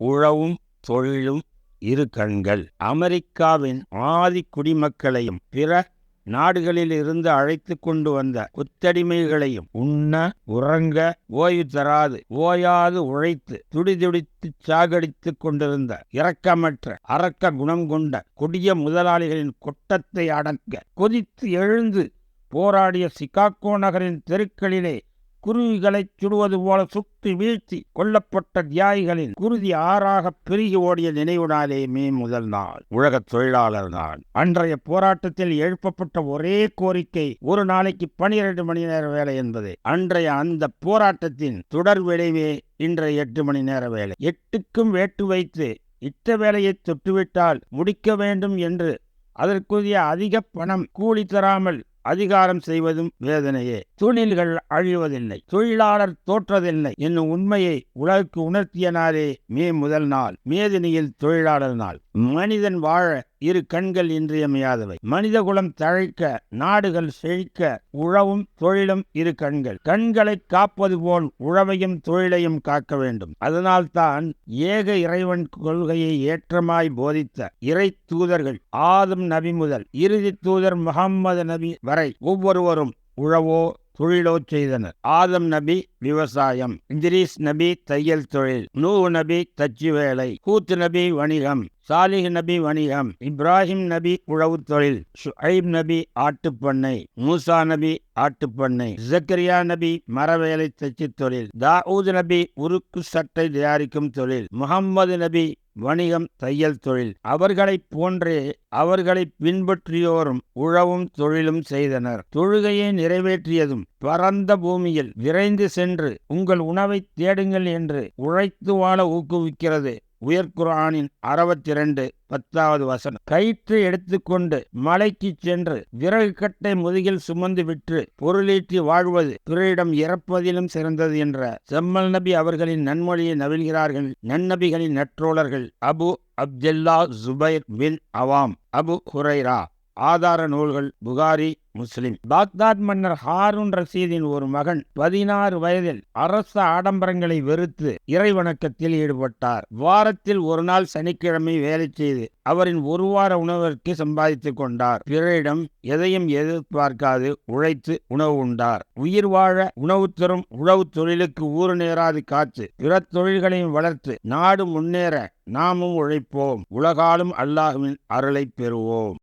உழவும் தொழிலும் இரு கண்கள். அமெரிக்காவின் ஆதி குடிமக்களையும் பிற நாடுகளில் இருந்து அழைத்து கொண்டு வந்த குத்தடிமைகளையும் உண்ண உறங்க ஓய்வு தராது ஓயாது உழைத்து துடிதுடித்து சாகடித்துக் கொண்டிருந்த இரக்கமற்ற அரக்க குணம் கொண்ட கொடிய முதலாளிகளின் கொட்டத்தை அடக்க கொதித்து எழுந்து போராடிய சிகாகோ நகரின் தெருக்களிலே குருவிகளைச் சுடுவது போல சுட்டு வீழ்த்தி கொல்லப்பட்ட தியாகிகளின் குருதி ஆறாக பெருகி ஓடிய நினைவுனாலே மே முதல் நாள். உலக தொழிலாளர் நாள் அன்றைய போராட்டத்தில் எழுப்பப்பட்ட ஒரே கோரிக்கை ஒரு நாளைக்கு பனிரெண்டு மணி நேர வேலை என்பது. அன்றைய அந்த போராட்டத்தின் தொடர் விளைவே இன்றைய எட்டு மணி நேர வேலை. எட்டுக்கும் வேட்டு வைத்து இட்ட வேலையை தொட்டுவிட்டால் முடிக்க வேண்டும் என்று அதற்குரிய அதிக பணம் கூலி தராமல் அதிகாரம் செய்வதும் வேதனையே. தொழில்கள் அழிவதில்லை. தொழிலாளர் தோற்றதில்லை என்னும் உண்மையை உலகுக்கு உணர்த்திய நாளே மே முதல் நாள். மேதினியில் தொழிலாளர் நாள். மனிதன் வாழ இரு கண்கள் இன்றியமையாதவை. மனித குலம் தழைக்க நாடுகள் செழிக்க உழவும் தொழிலும் இரு கண்கள். கண்களை காப்பது போல் உழவையும் தொழிலையும் காக்க வேண்டும். அதனால்தான் ஏக இறைவன் கொள்கையை ஏற்றமாய் போதித்த இறை தூதர்கள் ஆதம் நபி முதல் இறுதி தூதர் முகம்மது நபி வரை ஒவ்வொருவரும் உழவோ தொழிலோ செய்தனர். ஆதம் நபி விவசாயம் இந்திரீஸ் நபி தையல் தொழில் நூ நபி தச்சு வேலை கூத்து நபி வணிகம் சாலிஹ் நபி வணிகம் இப்ராஹிம் நபி உழவு தொழில் ஷுஐப் நபி ஆட்டுப்பண்ணை மூசா நபி ஆட்டுப்பண்ணை ஜக்கரியா நபி மரவேலை தச்சு தொழில் தாவூத் நபி உருக்கு சட்டை தயாரிக்கும் தொழில் முகம்மது நபி வணிகம் தையல் தொழில். அவர்களைப் போன்றே அவர்களை பின்பற்றியோரும் உழவும் தொழிலும் செய்தனர். தொழுகையை நிறைவேற்றியதும் பரந்த பூமியில் விரைந்து சென்று உங்கள் உணவை தேடுங்கள் என்று உழைத்து வாழ ஊக்குவிக்கிறது. உயர்குரானின் அறுபத்தி இரண்டு பத்தாவது வசனம். கயிற்று எடுத்துக்கொண்டு மலைக்கு சென்று விறகு கட்டை முதுகில் சுமந்து விற்று பொருளீற்றி வாழ்வது பிறரிடம் இறப்பதிலும் சிறந்தது என்ற செம்மல் நபி அவர்களின் நன்மொழியை நவிழ்கிறார்கள் நன்னபிகளின் நற்றோழர்கள் அபு அப்துல்லா ஜுபைர் பின் அவாம் அபு ஹுரைரா. ஆதார நூல்கள் புகாரி முஸ்லிம். பாக்தாத் மன்னர் ஹாரூன் ரசீதின் ஒரு மகன் பதினாறு வயதில் அரச ஆடம்பரங்களை வெறுத்து இறைவணக்கத்தில் ஈடுபட்டார். வாரத்தில் ஒரு நாள் சனிக்கிழமை வேலை செய்து அவரின் ஒரு வார உணவிற்கு சம்பாதித்துக் கொண்டார். பிறரிடம் எதையும் எதிர்பார்க்காது உழைத்து உணவு உண்டார். உயிர் வாழ உணவு தரும் உழவு தொழிலுக்கு ஊறு நேராது காத்து பிற தொழில்களையும் வளர்த்து நாடு முன்னேற நாமும் உழைப்போம். உலகாலும் அல்லாஹுவின் அருளை பெறுவோம்.